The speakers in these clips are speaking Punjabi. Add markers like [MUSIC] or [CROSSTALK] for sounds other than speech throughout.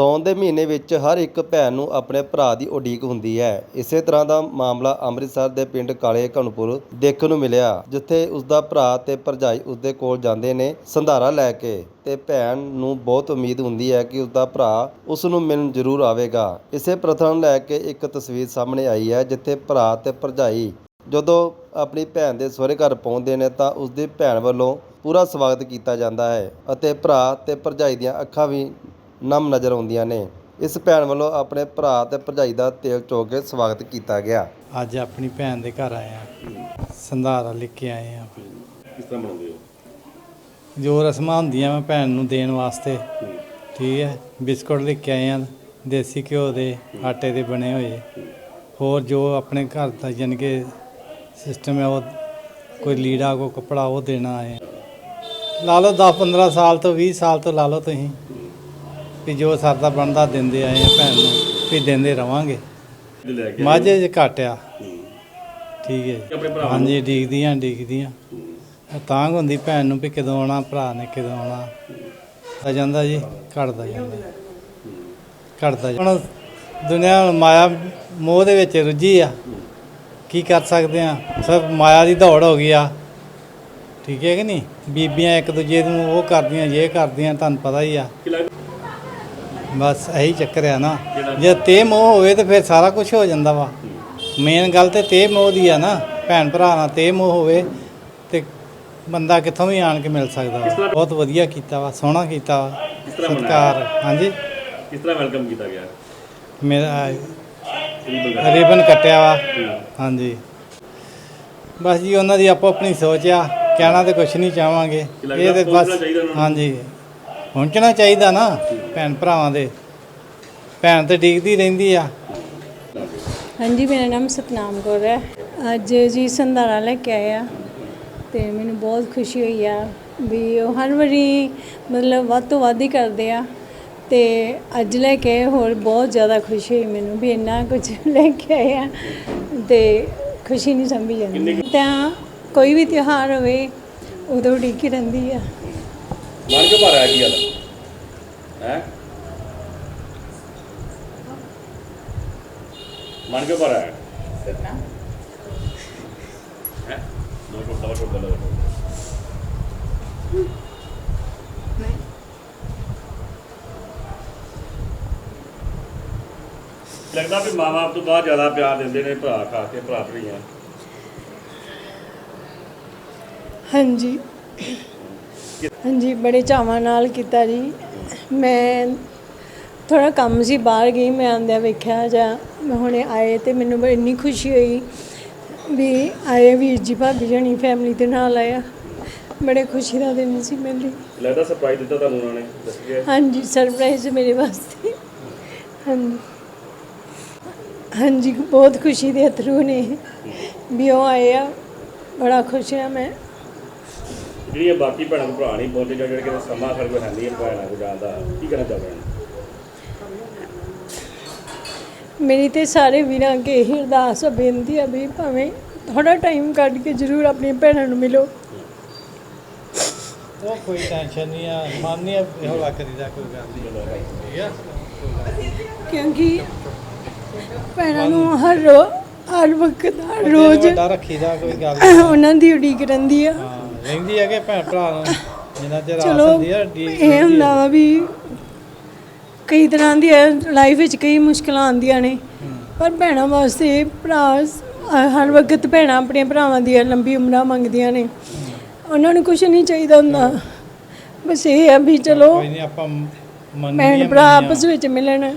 ਸਾਉਣ ਦੇ ਮਹੀਨੇ ਵਿੱਚ ਹਰ ਇੱਕ ਭੈਣ ਨੂੰ ਆਪਣੇ ਭਰਾ ਦੀ ਉਡੀਕ ਹੁੰਦੀ ਹੈ। ਇਸੇ ਤਰ੍ਹਾਂ ਦਾ ਮਾਮਲਾ ਅੰਮ੍ਰਿਤਸਰ ਦੇ ਪਿੰਡ ਕਾਲੇ ਘਣਪੁਰ ਦੇਖਣ ਨੂੰ ਮਿਲਿਆ, ਜਿੱਥੇ ਉਸ ਦਾ ਭਰਾ ਤੇ ਭਰਜਾਈ ਉਸ ਦੇ ਕੋਲ ਜਾਂਦੇ ਨੇ ਸੰਧਾਰਾ ਲੈ ਕੇ ਤੇ ਭੈਣ ਨੂੰ ਬਹੁਤ ਉਮੀਦ ਹੁੰਦੀ ਹੈ ਕਿ ਉਸ ਦਾ ਭਰਾ ਉਸ ਨੂੰ ਮਿਲਣ ਜ਼ਰੂਰ ਆਵੇਗਾ। ਇਸੇ ਪ੍ਰਥਾ ਨੂੰ ਲੈ ਕੇ ਇੱਕ ਤਸਵੀਰ ਸਾਹਮਣੇ ਆਈ ਹੈ, ਜਿੱਥੇ ਭਰਾ ਤੇ ਭਰਜਾਈ ਜਦੋਂ ਆਪਣੀ ਭੈਣ ਦੇ ਸਹੁਰੇ ਘਰ ਪਹੁੰਚਦੇ ਨੇ ਤਾਂ ਉਸ ਦੀ ਭੈਣ ਵੱਲੋਂ ਪੂਰਾ ਸਵਾਗਤ ਕੀਤਾ ਜਾਂਦਾ ਹੈ ਅਤੇ ਭਰਾ ਤੇ ਭਰਜਾਈ ਦੀਆਂ ਅੱਖਾਂ ਵੀ ਨਮ ਨਜ਼ਰ ਆਉਂਦੀਆਂ ਨੇ। ਇਸ ਭੈਣ ਵੱਲੋਂ ਆਪਣੇ ਭਰਾ ਤੇ ਭਰਜਾਈ ਦਾ ਤੇਲ ਚੋ ਕੇ ਸਵਾਗਤ ਕੀਤਾ ਗਿਆ। ਅੱਜ ਆਪਣੀ ਭੈਣ ਦੇ ਘਰ ਆਏ ਆ। ਸੰਧਾਰਾ ਲੈ ਕੇ ਆਏ ਆ। ਕਿਸ ਤਰ੍ਹਾਂ ਬਣਾਉਂਦੇ ਹੋ? ਜੋ ਰਸਮਾਂ ਹੁੰਦੀਆਂ ਮੈਂ ਭੈਣ ਨੂੰ ਦੇਣ ਵਾਸਤੇ। ਠੀਕ ਹੈ। ਬਿਸਕੁਟ ਲੈ ਕੇ ਆਏ ਆ। ਦੇਸੀ ਘਿਓ ਦੇ ਆਟੇ ਦੇ ਬਣੇ ਹੋਏ। ਹੋਰ ਜੋ ਆਪਣੇ ਘਰ ਦਾ ਜਾਣੀ ਕਿ ਸਿਸਟਮ ਹੈ ਉਹ ਕੋਈ ਲੀੜਾ ਕੋਈ ਕੱਪੜਾ ਉਹ ਦੇਣਾ ਹੈ ਲਾ ਲਓ 10 15 ਸਾਲ ਤੋਂ 20 ਸਾਲ ਤੋਂ ਲਾ ਲਓ ਤੁਸੀਂ। ਵੀ ਜੋ ਸਰਦਾ ਬਣਦਾ ਦਿੰਦੇ ਆਏ ਆ ਭੈਣ ਨੂੰ ਵੀ ਦਿੰਦੇ ਰਵਾਂਗੇ। ਇਹ ਲੈ ਕੇ ਮਾਝੇ ਚ ਘਟਿਆ ਹੂੰ। ਠੀਕ ਹੈ ਆਪਣੇ ਜੀ। ਹਾਂਜੀ ਡੀਕਦੀਆਂ ਡੀਕਦੀਆਂ। ਤਾਂ ਹੁੰਦੀ ਭੈਣ ਨੂੰ ਵੀ ਕਦੋਂ ਆਉਣਾ ਭਰਾ ਨੇ ਕਦੋਂ ਆਉਣਾ। ਆ ਜਾਂਦਾ ਜੀ ਘਟਦਾ ਜਾਂਦਾ। ਘਟਦਾ। ਹੁਣ ਦੁਨੀਆ ਮਾਇਆ ਮੋਹ ਦੇ ਵਿੱਚ ਰੁੱਝੀ ਆ। ਕੀ ਕਰ ਸਕਦੇ ਆ? ਸਭ ਮਾਇਆ ਦੀ ਦੌੜ ਹੋ ਗਈ ਆ। ਠੀਕ ਹੈ ਕਿ ਨਹੀਂ? ਬੀਬੀਆਂ ਇੱਕ ਦੂਜੇ ਨੂੰ ਉਹ ਕਰਦੀਆਂ ਇਹ ਕਰਦੀਆਂ ਤੁਹਾਨੂੰ ਪਤਾ ਹੀ ਆ। ਕੀ ਬਸ ਇਹੀ ਚੱਕਰ ਆ ਨਾ। ਜੇ ਤੇ ਮੋਹ ਹੋਵੇ ਤੇ ਫਿਰ ਸਾਰਾ ਕੁਝ ਹੋ ਜਾਂਦਾ ਵਾ। ਮੇਨ ਗੱਲ ਤੇ ਤੇ ਮੋਹ ਦੀ ਆ ਨਾ। ਭੈਣ ਭਰਾ ਨਾਲ ਤੇ ਮੋਹ ਹੋਵੇ ਤੇ ਬੰਦਾ ਕਿੱਥੋਂ ਵੀ ਆਣ ਕੇ ਮਿਲ ਸਕਦਾ ਵਾ। ਬਹੁਤ ਵਧੀਆ ਕੀਤਾ ਵਾ ਸੋਹਣਾ ਕੀਤਾ ਵਾ। ਕਿਸ ਤਰ੍ਹਾਂ ਸਤਿਕਾਰ। ਹਾਂਜੀ। ਕਿਸ ਤਰ੍ਹਾਂ ਵੈਲਕਮ ਕੀਤਾ ਗਿਆ। ਮੇਰਾ ਇਹ ਬੰਦਾ ਰਿਬਨ ਕੱਟਿਆ ਵਾ। ਹਾਂਜੀ। ਬਸ ਜੀ ਉਹਨਾਂ ਦੀ ਆਪੋ ਆਪਣੀ ਸੋਚ ਆ। ਕਹਿਣਾ ਤੇ ਕੁਝ ਨਹੀਂ ਚਾਹਾਂਗੇ। ਇਹ ਤੇ ਬਸ? ਹਾਂਜੀ। ਪਹੁੰਚਣਾ ਚਾਹੀਦਾ ਨਾ ਭੈਣ ਭਰਾਵਾਂ ਦੇ। ਭੈਣ ਤੇ ਡਿੱਗਦੀ ਰਹਿੰਦੀ ਆ। ਹਾਂਜੀ ਮੇਰਾ ਨਾਮ ਸਤਨਾਮ ਕੌਰ ਹੈ। ਅੱਜ ਜੀ ਸੰਧਾਰਾ ਲੈ ਕੇ ਆਏ ਆ ਤੇ ਮੈਨੂੰ ਬਹੁਤ ਖੁਸ਼ੀ ਹੋਈ ਆ ਵੀ ਉਹ ਹਰ ਵਾਰੀ ਮਤਲਬ ਵੱਧ ਤੋਂ ਵੱਧ ਹੀ ਕਰਦੇ ਆ ਤੇ ਅੱਜ ਲੈ ਕੇ ਹੋਰ ਬਹੁਤ ਜ਼ਿਆਦਾ ਖੁਸ਼ੀ ਹੋਈ ਮੈਨੂੰ ਵੀ ਇੰਨਾ ਕੁਝ [LAUGHS] ਲੈ ਕੇ ਆਏ ਆ ਤੇ ਖੁਸ਼ੀ ਨਹੀਂ ਸਮਝੀ ਜਾਂਦੀ। ਤਾਂ ਕੋਈ ਵੀ ਤਿਉਹਾਰ ਹੋਵੇ ਉਦੋਂ ਉਡੀਕ ਹੀ ਰਹਿੰਦੀ ਆ। ਮਨ ਕਿਉਂ ਭਰ ਆਇਆ ਕੀ ਗੱਲ? ਹੈ? ਮਨ ਕਿਉਂ ਭਰ ਆਇਆ ਹੈ? ਦੋ ਕੋਟ ਦਵਾ ਕੋਟ ਦਵਾ ਲੱਗਦਾ ਵੀ ਮਾਂ ਬਾਪ ਤੋਂ ਬਾਅਦ ਜ਼ਿਆਦਾ ਪਿਆਰ ਦਿੰਦੇ ਨੇ ਭਰਾ ਖਾ ਕੇ ਭਰਾ ਭਰੀਆਂ ਹਾਂਜੀ। ਹਾਂਜੀ ਬੜੇ ਚਾਵਾਂ ਨਾਲ ਕੀਤਾ ਜੀ। ਮੈਂ ਥੋੜਾ ਕੰਮ ਸੀ ਬਾਹਰ ਗਈ ਮੈਂ ਆਂਦਿਆਂ ਵੇਖਿਆ ਜਾਂ ਮੈਂ ਹੁਣੇ ਆਏ ਤੇ ਮੈਨੂੰ ਬੜੀ ਇੰਨੀ ਖੁਸ਼ੀ ਹੋਈ ਵੀ ਆਏ ਵੀਰ ਜੀ ਭਾਬੀ ਜਣੀ ਫੈਮਿਲੀ ਦੇ ਨਾਲ ਆਇਆ ਬੜੇ ਖੁਸ਼ੀ ਦਾ ਦਿਨ ਸੀ ਮੇਰੇ ਲਈ ਲੱਗਦਾ ਸਰਪ੍ਰਾਈਜ਼ ਦਿੱਤਾ ਤੁਹਾਨੂੰ ਉਹਨਾਂ ਨੇ ਦੱਸ ਕੇ ਹਾਂਜੀ ਸਰਪ੍ਰਾਈਜ਼ ਮੇਰੇ ਵਾਸਤੇ। ਹਾਂਜੀ। ਹਾਂਜੀ ਬਹੁਤ ਖੁਸ਼ੀ ਦੇ ਅਥਰੂ ਨੇ ਵੀ ਉਹ ਆਏ ਆ। ਬੜਾ ਖੁਸ਼ ਹਾਂ ਮੈਂ। ਜਿਹੜੀਆਂ ਬਾਕੀ ਭੈਣਾਂ ਨੂੰ ਭਰਾ ਨਹੀਂ ਪਹੁੰਚੇ ਜਾਂ ਜਿਹੜੇ ਕਿ ਸਮਾਂ ਫਿਰ ਕੋਈ ਹੈ ਨਹੀਂ ਭੈਣਾਂ ਕੋ ਜਾਂਦਾ ਕੀ ਕਹਿਣਾ ਚਾਹੁੰਦੇ ਮੇਰੀ ਤੇ ਸਾਰੇ ਵੀਰਾਂ ਅੱਗੇ ਇਹੀ ਅਰਦਾਸ ਬੇਨਤੀ ਆ ਵੀ ਭਾਵੇਂ ਥੋੜਾ ਟਾਈਮ ਕੱਢ ਕੇ ਜ਼ਰੂਰ ਆਪਣੀਆਂ ਭੈਣਾਂ ਨੂੰ ਮਿਲੋ। ਉਹ ਕੋਈ ਟੈਨਸ਼ਨ ਨਹੀਂ ਆ ਮਨ ਨਹੀਂ ਇਹੋ ਲੱਕਦੀ ਦਾ ਕੋਈ ਗੱਲ ਨਹੀਂ। ਠੀਕ ਆ? ਕਿਉਂਕਿ ਭੈਣਾਂ ਨੂੰ ਹਰ ਰੋ ਹਰ ਵਕਤ ਹਰ ਰੋਜ਼ ਵੱਡਾ ਰੱਖੀਦਾ ਕੋਈ ਗੱਲ ਨਹੀਂ। ਉਹਨਾਂ ਦੀ ਉਡੀਕ ਰਹਿੰਦੀ ਆ। ਰਹਿੰਦੀ ਹੈ ਕਿ ਭੈਣ ਭਰਾ ਨੂੰ? ਜਿੰਨਾ ਚਿਰ ਆਸ ਚਲੋ ਹੁੰਦੀ ਆ ਡੀ ਇਹ ਹੁੰਦਾ ਵਾ ਵੀ ਕਈ ਤਰ੍ਹਾਂ ਦੀ ਲਾਈਫ ਵਿੱਚ ਕਈ ਮੁਸ਼ਕਲਾਂ ਆਉਂਦੀਆਂ ਨੇ। ਪਰ ਭੈਣਾਂ ਵਾਸਤੇ ਭਰਾ ਸ- ਹਰ ਵਕਤ ਭੈਣਾਂ ਆਪਣੇ ਭਰਾਵਾਂ ਦੀਆਂ ਲੰਬੀ ਉਮਰਾਂ ਮੰਗਦੀਆਂ ਨੇ। ਉਹਨਾਂ ਨੂੰ ਕੁਝ ਨਹੀਂ ਚਾਹੀਦਾ ਹੁੰਦਾ। ਬਸ ਇਹ ਆ ਵੀ ਚਲੋ ਕੋਈ ਨਹੀਂ ਆਪਾਂ ਮੰਨ ਭੈਣ ਭਰਾ ਆਪਸ ਵਿੱਚ ਮਿਲਣ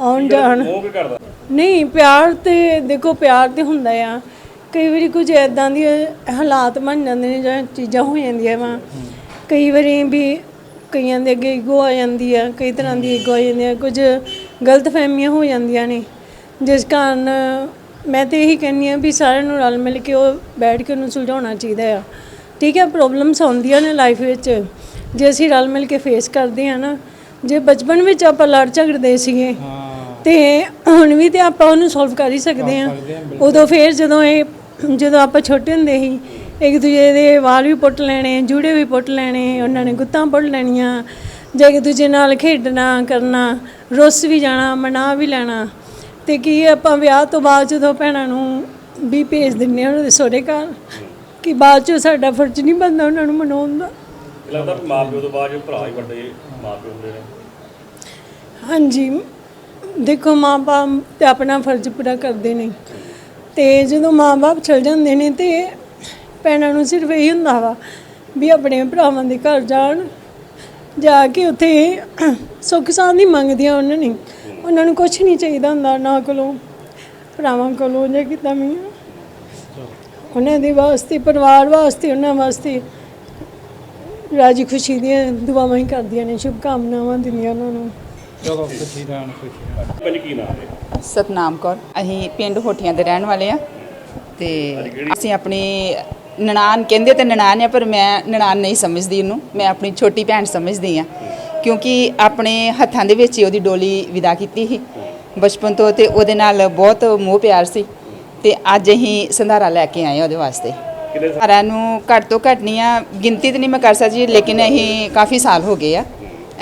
ਆਉਣ ਜਾਣ। ਉਹ ਕੀ ਕਰਦਾ। ਨਹੀਂ ਪਿਆਰ ਤੇ ਦੇਖੋ ਪਿਆਰ ਤੇ ਹੁੰਦਾ ਆ। ਕਈ ਵਾਰੀ ਕੁਝ ਐਦਾਂ ਦੀ ਹਾਲਾਤ ਬਣ ਜਾਂਦੇ ਨੇ ਜਾਂ ਚੀਜ਼ਾਂ ਹੋ ਜਾਂਦੀਆਂ ਵਾ। ਕਈ ਵਾਰੀ ਵੀ ਕਈਆਂ ਦੇ ਅੱਗੇ ਈਗੋ ਆ ਜਾਂਦੀ ਆ ਕਈ ਤਰ੍ਹਾਂ ਦੀ ਈਗੋ ਆ ਜਾਂਦੀ ਆ ਕੁਝ ਗਲਤ ਫਹਿਮੀਆਂ ਹੋ ਜਾਂਦੀਆਂ ਨੇ। ਜਿਸ ਕਾਰਨ ਮੈਂ ਤੇ ਇਹੀ ਕਹਿੰਦੀ ਆ ਵੀ ਸਾਰਿਆਂ ਨੂੰ ਰਲ ਮਿਲ ਕੇ ਉਹ ਬੈਠ ਕੇ ਉਹਨੂੰ ਸੁਲਝਾਉਣਾ ਚਾਹੀਦਾ ਆ। ਠੀਕ ਹੈ ਪ੍ਰੋਬਲਮਸ ਆਉਂਦੀਆਂ ਨੇ ਲਾਈਫ ਵਿੱਚ। ਜੇ ਅਸੀਂ ਰਲ ਮਿਲ ਕੇ ਫੇਸ ਕਰਦੇ ਆ ਨਾ ਜੇ ਬਚਪਨ ਵਿੱਚ ਆਪਾਂ ਲੜ ਝਗੜਦੇ ਸੀਗੇ ਤੇ ਹੁਣ ਵੀ ਤੇ ਆਪਾਂ ਉਹਨੂੰ ਸੋਲਵ ਕਰ ਹੀ ਸਕਦੇ ਆ ਉਦੋਂ ਫੇਰ ਜਦੋਂ ਇਹ ਜਦੋਂ ਆਪਾਂ ਛੋਟੇ ਹੁੰਦੇ ਸੀ ਇੱਕ ਦੂਜੇ ਦੇ ਵਾਲ ਵੀ ਪੁੱਟ ਲੈਣੇ ਜੂੜੇ ਵੀ ਪੁੱਟ ਲੈਣੇ ਉਹਨਾਂ ਨੇ ਗੁੱਤਾਂ ਪੁੱਟ ਲੈਣੀਆਂ ਜਾਂ ਇੱਕ ਦੂਜੇ ਨਾਲ ਖੇਡਣਾ ਕਰਨਾ ਰੁੱਸ ਵੀ ਜਾਣਾ ਮਨਾ ਵੀ ਲੈਣਾ। ਤੇ ਕੀ ਆਪਾਂ ਵਿਆਹ ਤੋਂ ਬਾਅਦ ਜਦੋਂ ਭੈਣਾਂ ਨੂੰ ਵੀ ਭੇਜ ਦਿੰਨੇ ਉਹਨਾਂ ਦੇ ਸਹੁਰੇ ਘਰ ਕਿ ਬਾਅਦ ਚੋਂ ਸਾਡਾ ਫਰਜ਼ ਨਹੀਂ ਬਣਦਾ ਉਹਨਾਂ ਨੂੰ ਮਨਾਉਣ ਦਾ? ਇਹ ਲੱਗਦਾ ਕਿ ਮਾਂ ਪਿਓ ਤੋਂ ਬਾਅਦ ਜੋ ਭਰਾ ਹੀ ਵੱਡੇ ਮਾਂ ਪਿਓ ਹੁੰਦੇ ਨੇ। ਹਾਂਜੀ। ਦੇਖੋ ਮਾਂ-ਬਾਪ ਤੇ ਆਪਣਾ ਫਰਜ਼ ਪੂਰਾ ਕਰਦੇ ਨੇ। ਤੇ ਜਦੋਂ ਮਾਂ-ਬਾਪ ਚਲ ਜਾਂਦੇ ਨੇ ਤੇ ਭੈਣਾਂ ਨੂੰ ਸਿਰਫ ਇਹ ਹੁੰਦਾ ਵਾ ਵੀ ਆਪਣੇ ਭਰਾਵਾਂ ਦੇ ਘਰ ਜਾਣ, ਜਾ ਕੇ ਉੱਥੇ ਸੁੱਖ ਸ਼ਾਂਤੀ ਮੰਗਦੀਆਂ ਉਹਨਾਂ ਨੇ। ਉਹਨਾਂ ਨੂੰ ਕੁਝ ਨਹੀਂ ਚਾਹੀਦਾ ਹੁੰਦਾ ਨਾ ਕੋਲੋਂ ਭਰਾਵਾਂ ਕੋਲੋਂ ਜਾਂ ਕਿੱਦਾਂ ਵੀ। ਉਹਨਾਂ ਦੇ ਵਾਸਤੇ, ਪਰਿਵਾਰ ਵਾਸਤੇ, ਉਹਨਾਂ ਵਾਸਤੇ ਰਾਜੀ ਖੁਸ਼ੀ ਦੀਆਂ ਦੁਆਵਾਂ ਹੀ ਕਰਦੀਆਂ ਨੇ ਸ਼ੁਭ ਕਾਮਨਾਵਾਂ ਦਿੰਦੀਆਂ ਉਹਨਾਂ ਨੂੰ। ਚਲੋ ਖੁਸ਼ੀ ਰਹਿਣ ਖੁਸ਼ੀ ਰਹਿਣ ਪੰਜ ਕੀ ਨਾਮ ਹੈ? ਸਤਨਾਮ ਕੌਰ। ਅਸੀਂ ਪਿੰਡ ਹੋਠੀਆਂ ਦੇ ਰਹਿਣ ਵਾਲੇ ਆ ਤੇ ਅਸੀਂ ਆਪਣੀ ਨਨਾਣ ਕਹਿੰਦੇ ਤੇ ਨਨਾਣ ਆ ਪਰ ਮੈਂ ਨਨਾਣ ਨਹੀਂ ਸਮਝਦੀ ਉਹਨੂੰ। ਮੈਂ ਆਪਣੀ ਛੋਟੀ ਭੈਣ ਸਮਝਦੀ ਆ ਕਿਉਂਕਿ ਆਪਣੇ ਹੱਥਾਂ ਦੇ ਵਿੱਚ ਹੀ ਉਹਦੀ ਡੋਲੀ ਵਿਦਾ ਕੀਤੀ ਸੀ। ਬਚਪਨ ਤੋਂ ਤੇ ਉਹਦੇ ਨਾਲ ਬਹੁਤ ਮੋਹ ਪਿਆਰ ਸੀ। ਤੇ ਅੱਜ ਅਸੀਂ ਸੰਧਾਰਾ ਲੈ ਕੇ ਆਏ ਆ ਉਹਦੇ ਵਾਸਤੇ। ਸਾਰਿਆਂ ਨੂੰ ਘੱਟ ਤੋਂ ਘੱਟ ਨਹੀਂ ਆ ਗਿਣਤੀ ਤੇ ਨਹੀਂ ਮੈਂ ਕਰ ਸਕਦੀ ਲੇਕਿਨ ਅਸੀਂ ਕਾਫੀ ਸਾਲ ਹੋ ਗਏ ਆ।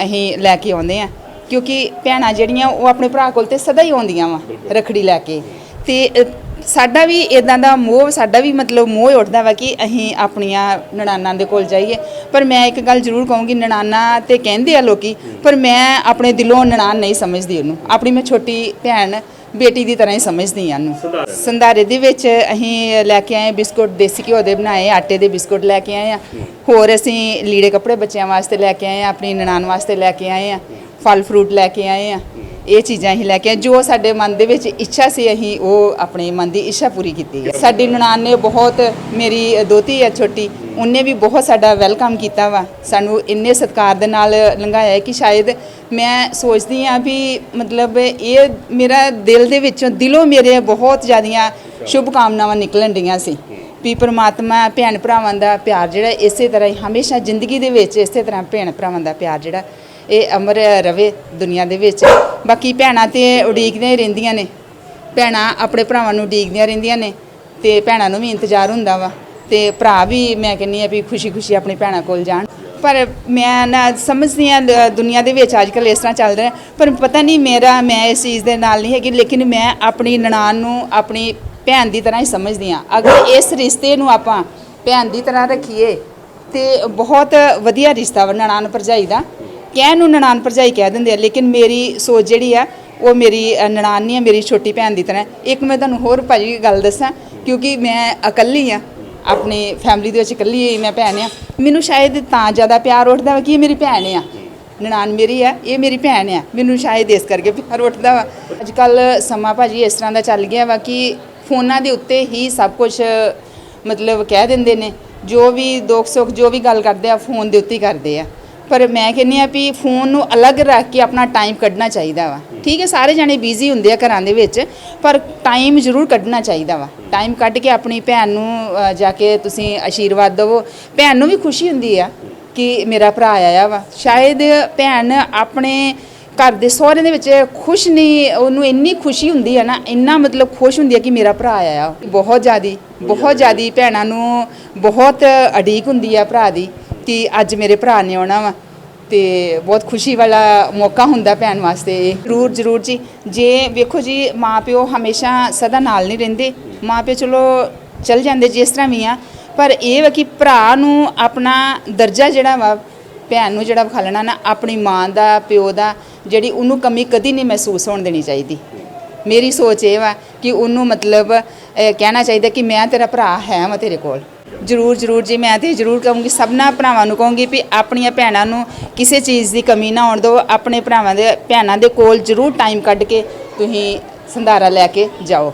ਅਸੀਂ ਲੈ ਕੇ ਆਉਂਦੇ ਆ ਕਿਉਂਕਿ ਭੈਣਾਂ ਜਿਹੜੀਆਂ ਉਹ ਆਪਣੇ ਭਰਾ ਕੋਲ ਤੇ ਸਦਾ ਹੀ ਆਉਂਦੀਆਂ ਵਾ ਰਖੜੀ ਲੈ ਕੇ। ਤੇ ਸਾਡਾ ਵੀ ਇਦਾਂ ਦਾ ਮੋਹ ਸਾਡਾ ਵੀ ਮਤਲਬ ਮੋਹ ਉੱਠਦਾ ਵਾ ਕਿ ਅਸੀਂ ਆਪਣੀਆਂ ਨਣਾਨਾਂ ਦੇ ਕੋਲ ਜਾਈਏ। ਪਰ ਮੈਂ ਇੱਕ ਗੱਲ ਜ਼ਰੂਰ ਕਹੂੰਗੀ ਨਣਾਨਾਂ ਤੇ ਕਹਿੰਦੇ ਆ ਲੋਕੀ ਪਰ ਮੈਂ ਆਪਣੇ ਦਿਲੋਂ ਨਣਾਨ ਨਹੀਂ ਸਮਝਦੀ ਉਹਨੂੰ। ਆਪਣੀ ਮੈਂ ਛੋਟੀ ਭੈਣ ਬੇਟੀ ਦੀ ਤਰ੍ਹਾਂ ਹੀ ਸਮਝਦੀ ਆ ਉਹਨੂੰ। ਸੰਧਾਰੇ। ਦੇ ਵਿੱਚ ਅਸੀਂ ਲੈ ਕੇ ਆਏ ਬਿਸਕੁਟ ਦੇਸੀ ਘਿਓ ਦੇ ਬਣਾਏ ਆਟੇ ਦੇ ਬਿਸਕੁਟ ਲੈ ਕੇ ਆਏ ਆ। ਹੋਰ ਅਸੀਂ ਲੀੜੇ ਕੱਪੜੇ ਬੱਚਿਆਂ ਵਾਸਤੇ ਲੈ ਕੇ ਆਏ ਆ ਆਪਣੀ ਨਨਾਣ ਵਾਸਤੇ ਲੈ ਕੇ ਆਏ ਆ। ਫਲ ਫਰੂਟ ਲੈ ਕੇ ਆਏ ਆ। ਇਹ ਚੀਜ਼ਾਂ ਅਸੀਂ ਲੈ ਕੇ ਆਏ। ਜੋ ਸਾਡੇ ਮਨ ਦੇ ਵਿੱਚ ਇੱਛਾ ਸੀ, ਅਸੀਂ ਉਹ ਆਪਣੇ ਮਨ ਦੀ ਇੱਛਾ ਪੂਰੀ ਕੀਤੀ ਹੈ। ਸਾਡੀ ਨਨਾਣ ਨੇ ਬਹੁਤ ਮੇਰੀ ਦੋਤੀ ਹੈ ਛੋਟੀ, ਉਹਨੇ ਵੀ ਬਹੁਤ ਸਾਡਾ ਵੈਲਕਮ ਕੀਤਾ ਵਾ। ਸਾਨੂੰ ਇੰਨੇ ਸਤਿਕਾਰ ਦੇ ਨਾਲ ਲੰਘਾਇਆ ਕਿ ਸ਼ਾਇਦ ਮੈਂ ਸੋਚਦੀ ਆ ਵੀ ਮਤਲਬ ਇਹ ਮੇਰਾ ਦਿਲ ਦੇ ਵਿੱਚੋਂ ਦਿਲੋਂ ਮੇਰੇ ਬਹੁਤ ਜ਼ਿਆਦੀਆਂ ਸ਼ੁਭ ਕਾਮਨਾਵਾਂ ਨਿਕਲਣ ਡੀਆਂ ਸੀ ਵੀ ਪਰਮਾਤਮਾ, ਭੈਣ ਭਰਾਵਾਂ ਦਾ ਪਿਆਰ ਜਿਹੜਾ ਇਸੇ ਤਰ੍ਹਾਂ ਹੀ ਹਮੇਸ਼ਾ ਜ਼ਿੰਦਗੀ ਦੇ ਵਿੱਚ ਇਸੇ ਤਰ੍ਹਾਂ ਭੈਣ ਭਰਾਵਾਂ ਦਾ ਪਿਆਰ ਜਿਹੜਾ ਇਹ ਅਮਰ ਰਵੇ ਦੁਨੀਆ ਦੇ ਵਿੱਚ। ਬਾਕੀ ਭੈਣਾਂ ਤੇ ਉਡੀਕਦੀਆਂ ਹੀ ਰਹਿੰਦੀਆਂ ਨੇ। ਭੈਣਾਂ ਆਪਣੇ ਭਰਾਵਾਂ ਨੂੰ ਉਡੀਕਦੀਆਂ ਰਹਿੰਦੀਆਂ ਨੇ ਤੇ ਭੈਣਾਂ ਨੂੰ ਵੀ ਇੰਤਜ਼ਾਰ ਹੁੰਦਾ ਵਾ ਤੇ ਭਰਾ ਵੀ ਮੈਂ ਕਹਿੰਨੀ ਆ ਵੀ ਖੁਸ਼ੀ-ਖੁਸ਼ੀ ਆਪਣੀ ਭੈਣਾਂ ਕੋਲ ਜਾਣ। ਪਰ ਮੈਂ ਨਾ ਸਮਝਦੀ ਆ ਦੁਨੀਆ ਦੇ ਵਿੱਚ ਅੱਜ ਅੱਜਕੱਲ ਇਸ ਤਰ੍ਹਾਂ ਚੱਲ ਰਿਹਾ, ਪਰ ਪਤਾ ਨਹੀਂ ਮੇਰਾ, ਮੈਂ ਇਸ ਚੀਜ਼ ਦੇ ਨਾਲ ਨਹੀਂ ਹੈਗੀ, ਲੇਕਿਨ ਮੈਂ ਆਪਣੀ ਨਨਾਣ ਨੂੰ ਆਪਣੀ ਭੈਣ ਦੀ ਤਰ੍ਹਾਂ ਹੀ ਸਮਝਦੀ ਆ ਅਗਰ ਇਸ ਰਿਸ਼ਤੇ ਨੂੰ ਆਪਾਂ ਭੈਣ ਦੀ ਤਰ੍ਹਾਂ ਰੱਖੀਏ ਤੇ ਬਹੁਤ ਵਧੀਆ ਰਿਸ਼ਤਾ ਵਾ ਨਨਾਣ ਭਰਜਾਈ ਦਾ। ਕਹਿਣ ਨੂੰ ਨਨਾਨ ਭਰਜਾਈ ਕਹਿ ਦਿੰਦੇ ਆ, ਲੇਕਿਨ ਮੇਰੀ ਸੋਚ ਜਿਹੜੀ ਆ, ਉਹ ਮੇਰੀ ਨਨਾਨ ਨਹੀਂ ਆ, ਮੇਰੀ ਛੋਟੀ ਭੈਣ ਦੀ ਤਰ੍ਹਾਂ। ਇੱਕ ਮੈਂ ਤੁਹਾਨੂੰ ਹੋਰ ਭਾਜੀ ਗੱਲ ਦੱਸਾਂ, ਕਿਉਂਕਿ ਮੈਂ ਇਕੱਲੀ ਆ, ਆਪਣੀ ਫੈਮਿਲੀ ਦੇ ਵਿੱਚ ਇਕੱਲੀ ਹੀ ਮੈਂ ਭੈਣ ਆ। ਮੈਨੂੰ ਸ਼ਾਇਦ ਤਾਂ ਜ਼ਿਆਦਾ ਪਿਆਰ ਉੱਠਦਾ ਵਾ ਕਿ ਇਹ ਮੇਰੀ ਭੈਣ ਆ। ਨਨਾਨ ਮੇਰੀ ਆ, ਇਹ ਮੇਰੀ ਭੈਣ ਆ। ਮੈਨੂੰ ਸ਼ਾਇਦ ਇਸ ਕਰਕੇ ਪਿਆਰ ਉੱਠਦਾ ਵਾ। ਅੱਜ ਕੱਲ ਸਮਾਂ ਭਾਜੀ ਇਸ ਤਰ੍ਹਾਂ ਦਾ ਚੱਲ ਗਿਆ ਵਾ ਕਿ ਫੋਨਾਂ ਦੇ ਉੱਤੇ ਹੀ ਸਭ ਕੁਝ ਮਤਲਬ ਕਹਿ ਦਿੰਦੇ ਨੇ। ਜੋ ਵੀ ਦੁੱਖ ਸੁੱਖ ਜੋ ਵੀ ਗੱਲ ਕਰਦੇ ਆ, ਫੋਨ ਦੇ ਉੱਤੇ ਹੀ ਕਰਦੇ ਆ। ਪਰ ਮੈਂ ਕਹਿੰਨੀ ਆ ਵੀ ਫੋਨ ਨੂੰ ਅਲੱਗ ਰੱਖ ਕੇ ਆਪਣਾ ਟਾਈਮ ਕੱਢਣਾ ਚਾਹੀਦਾ ਵਾ। ਠੀਕ ਹੈ ਸਾਰੇ ਜਾਣੇ ਬਿਜ਼ੀ ਹੁੰਦੇ ਆ ਘਰਾਂ ਦੇ ਵਿੱਚ ਪਰ ਟਾਈਮ ਜ਼ਰੂਰ ਕੱਢਣਾ ਚਾਹੀਦਾ ਵਾ। ਟਾਈਮ ਕੱਢ ਕੇ ਆਪਣੀ ਭੈਣ ਨੂੰ ਅ, ਜਾ ਕੇ ਤੁਸੀਂ ਆਸ਼ੀਰਵਾਦ ਦਿਵੋ। ਭੈਣ ਨੂੰ ਵੀ ਖੁਸ਼ੀ ਹੁੰਦੀ ਆ ਕਿ ਮੇਰਾ ਭਰਾ ਆਇਆ ਵਾ। ਸ਼ਾਇਦ ਭੈਣ ਆਪਣੇ ਘਰ ਦੇ ਸਹੁਰੇ ਦੇ ਵਿੱਚ ਖੁਸ਼ ਨਹੀਂ ਉਹਨੂੰ ਇੰਨੀ ਖੁਸ਼ੀ ਹੁੰਦੀ ਆ ਨਾ ਇੰਨਾ ਮਤਲਬ ਖੁਸ਼ ਹੁੰਦੀ ਹੈ ਕਿ ਮੇਰਾ ਭਰਾ ਆਇਆ। ਬਹੁਤ ਜ਼ਿਆਦੀ ਬਹੁਤ ਜ਼ਿਆਦੀ ਭੈਣਾਂ ਨੂੰ ਬਹੁਤ ਅਡੀਕ ਹੁੰਦੀ ਆ ਭਰਾ ਦੀ। ਕਿ ਅੱਜ ਮੇਰੇ ਭਰਾ ਨੇ ਆਉਣਾ ਵਾ ਤੇ ਬਹੁਤ ਖੁਸ਼ੀ ਵਾਲਾ ਮੌਕਾ ਹੁੰਦਾ ਭੈਣ ਵਾਸਤੇ ਇਹ। ਜ਼ਰੂਰ ਜ਼ਰੂਰ ਜੀ। ਜੇ ਵੇਖੋ ਜੀ, ਮਾਪਿਓ ਹਮੇਸ਼ਾ ਸਦਾ ਨਾਲ ਨਹੀਂ ਰਹਿੰਦੇ। ਮਾਪਿਓ ਚਲੋ ਚਲ ਜਾਂਦੇ ਜਿਸ ਤਰ੍ਹਾਂ ਵੀ ਆ। ਪਰ ਇਹ ਵਾ ਕਿ ਭਰਾ ਨੂੰ ਆਪਣਾ ਦਰਜਾ ਜਿਹੜਾ ਵਾ, ਭੈਣ ਨੂੰ ਜਿਹੜਾ ਵਿਖਾਲਣਾ ਨਾ, ਆਪਣੀ ਮਾਂ ਦਾ, ਪਿਓ ਦਾ, ਜਿਹੜੀ ਉਹਨੂੰ ਕਮੀ ਕਦੀ ਨਹੀਂ ਮਹਿਸੂਸ ਹੋਣ ਦੇਣੀ ਚਾਹੀਦੀ। ਮੇਰੀ ਸੋਚ ਇਹ ਵਾ ਕਿ ਉਹਨੂੰ ਮਤਲਬ ਕਹਿਣਾ ਚਾਹੀਦਾ ਕਿ ਮੈਂ ਤੇਰਾ ਭਰਾ ਹੈ ਮੈਂ ਤੇਰੇ ਕੋਲ। ਜਰੂਰ ਜਰੂਰ ਜੀ, ਮੈਂ ਤੇ ਜਰੂਰ ਕਹੂੰਗੀ, ਸਭਨਾ ਭਰਾਵਾਂ ਨੂੰ ਕਹੂੰਗੀ ਵੀ ਆਪਣੀਆਂ ਭੈਣਾਂ ਨੂੰ ਕਿਸੇ ਚੀਜ਼ ਦੀ ਕਮੀ ਨਾ ਆਉਣ ਦਿਓ, ਆਪਣੇ ਭਰਾਵਾਂ ਦੇ, ਭੈਣਾਂ ਦੇ ਕੋਲ ਜਰੂਰ ਟਾਈਮ ਕੱਢ ਕੇ ਤੁਸੀਂ ਸੰਧਾਰਾ ਲੈ ਕੇ ਜਾਓ।